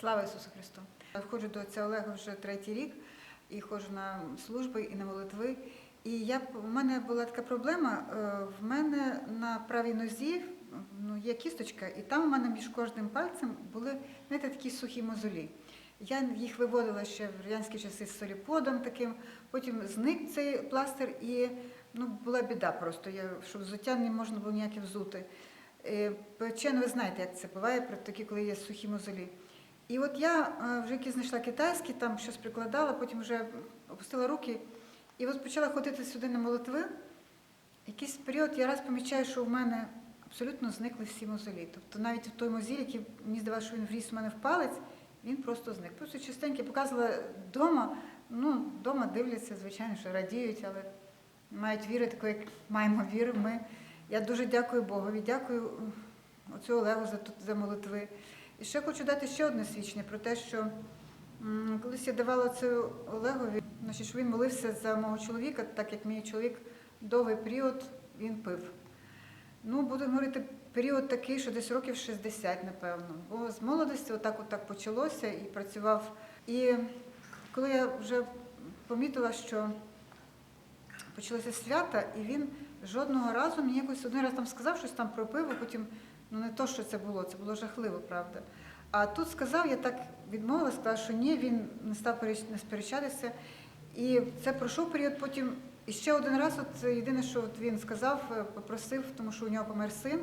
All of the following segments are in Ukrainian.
Слава Ісусу Христу! Я входжу до отця Олега вже третій рік і ходжу на служби і на молитви. І я, у мене була така проблема. е, В мене на правій нозі ну, є кісточка, і там у мене між кожним пальцем були знаєте, такі сухі мозолі. Я їх виводила ще в радянські часи з соліподом таким, потім зник цей пластир і ну, була біда просто, я, що взуття не можна було ніяке взути. Е, Печен, ви знаєте, як це буває, при такі, коли є сухі мозолі. І от я е, вже які знайшла китайські, там щось прикладала, потім вже опустила руки. І от почала ходити сюди на молитви. Якийсь період я раз помічаю, що в мене абсолютно зникли всі мозолі. Тобто навіть той мозіль, який мені здавалося, що він вріс у мене в палець, він просто зник. Просто частенько показувала вдома, ну, вдома дивляться, звичайно, що радіють, але мають віри, таку, як маємо віру. Ми. Я дуже дякую Богові, дякую оцю Олегу за, за молитви. І ще хочу дати ще одне свідчення про те, що колись я давала це Олегові, значить, що він молився за мого чоловіка, так як мій чоловік довгий період він пив. Ну, будемо говорити, період такий, що десь років 60, напевно. Бо з молодості отак отак почалося і працював. І коли я вже помітила, що почалося свята, і він жодного разу мені якось один раз там сказав щось там про пиво, потім ну не то, що це було, це було жахливо, правда. А тут сказав, я так відмовила, сказала, що ні, він не став не сперечатися. І це пройшов період, потім і ще один раз, от єдине, що от він сказав, е, попросив, тому що у нього помер син,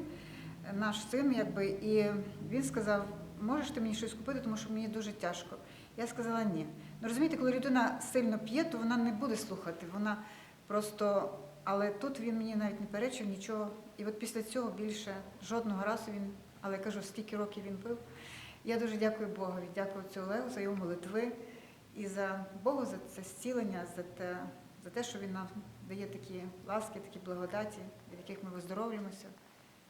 е, наш син, якби, і він сказав, можеш ти мені щось купити, тому що мені дуже тяжко. Я сказала ні. Ну розумієте, коли людина сильно п'є, то вона не буде слухати. Вона просто. Але тут він мені навіть не перечив нічого. І от після цього більше жодного разу він, але я кажу, скільки років він пив. Я дуже дякую Богові, дякую цю Олегу за його молитви і за Богу за це зцілення, за те, за те, що він нам дає такі ласки, такі благодаті, від яких ми виздоровлюємося,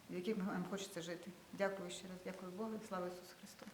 від яких нам хочеться жити. Дякую ще раз, дякую Богу, слава Ісусу Христу.